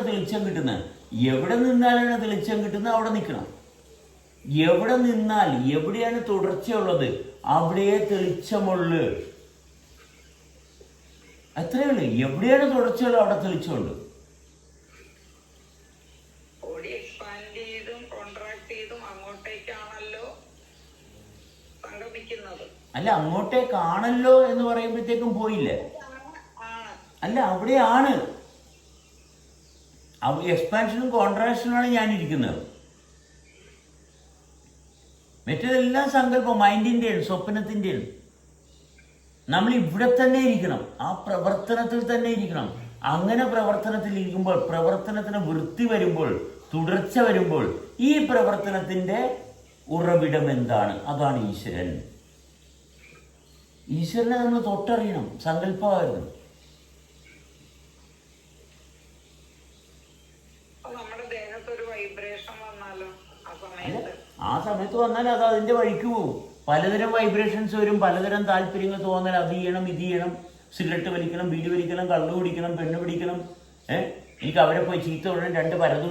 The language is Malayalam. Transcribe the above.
തെളിച്ചം കിട്ടുന്നത്? എവിടെ നിന്നാലാണ് തെളിച്ചം കിട്ടുന്നത്? അവിടെ നിൽക്കണം. എവിടെ നിന്നാൽ എവിടെയാണ് തുടർച്ചയുള്ളത്? അവിടെയേ തെളിച്ചമുള്ളു. അത്രയേ ഉള്ളൂ. എവിടെയാണ് തുടർച്ചയുള്ളത്? അവിടെ തെളിച്ചമുള്ളു. അല്ല അങ്ങോട്ടേക്കാണല്ലോ എന്ന് പറയുമ്പോഴത്തേക്കും പോയില്ലേ? അല്ല അവിടെയാണ്. എക്സ്പാൻഷനും കോൺട്രാക്ഷനുമാണ് ഞാൻ ഇരിക്കുന്നത് മറ്റേതെല്ലാം സങ്കല്പം മൈൻഡിന്റെയാണ് സ്വപ്നത്തിന്റെയാണ് നമ്മൾ ഇവിടെ തന്നെ ഇരിക്കണം. ആ പ്രവർത്തനത്തിൽ തന്നെ ഇരിക്കണം. അങ്ങനെ പ്രവർത്തനത്തിൽ ഇരിക്കുമ്പോൾ പ്രവർത്തനത്തിന് വൃത്തി വരുമ്പോൾ തുടർച്ച വരുമ്പോൾ ഈ പ്രവർത്തനത്തിന്റെ ഉറവിടം എന്താണ്? അതാണ് ഈശ്വരൻ. ഈശ്വരനെ നമ്മൾ തൊട്ടറിയണം. സങ്കല്പമായിരുന്നു അല്ല ആ സമയത്ത് വന്നാൽ അത് അതിന്റെ വഴിക്ക് പോകും. പലതരം വൈബ്രേഷൻസ് വരും പലതരം താല്പര്യങ്ങൾ തോന്നൽ അത് ചെയ്യണം ഇത് ചെയ്യണം സിഗരറ്റ് വലിക്കണം ബീഡി വലിക്കണം കള്ളു കുടിക്കണം പെണ്ണ് പിടിക്കണം ഏഹ് എനിക്ക് അവരെ പോയി ചീത്ത വിടണം രണ്ട് പരതു